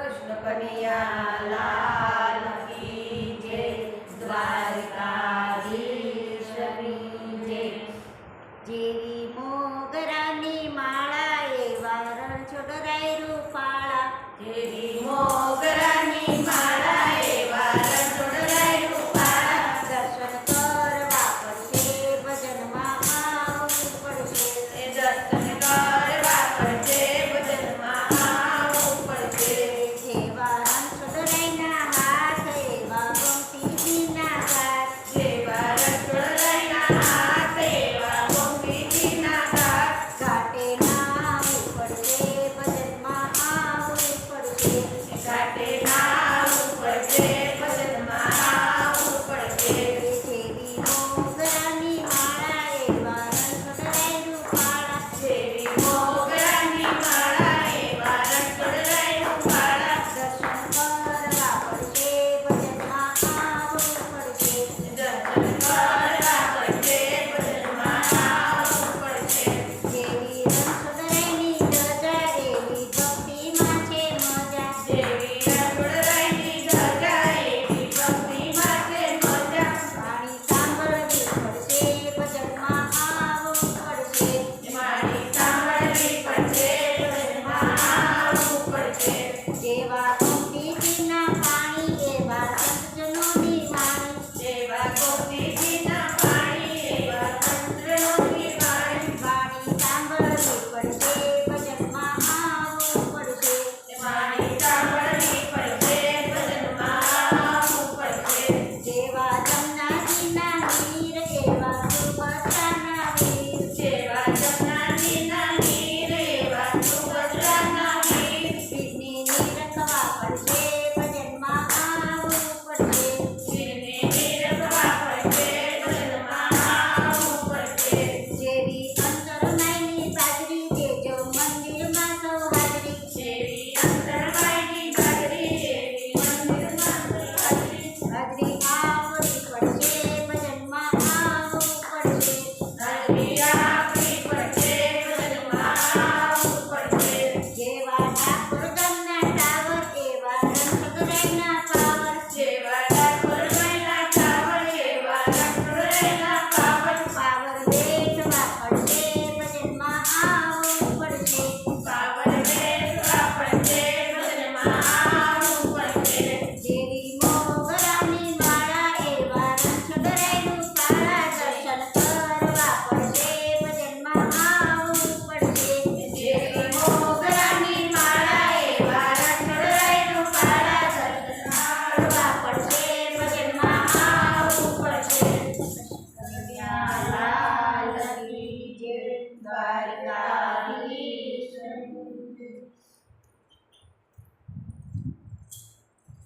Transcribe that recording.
કૃષ્ણ કનૈયા લાલ કી જય. દ્વારકાધીશની જય. જેવી મોગરાની માળા એવા રણછોડ રાય રૂપાળા જેવી જેવા પીના પાણી એવા સજ્જનો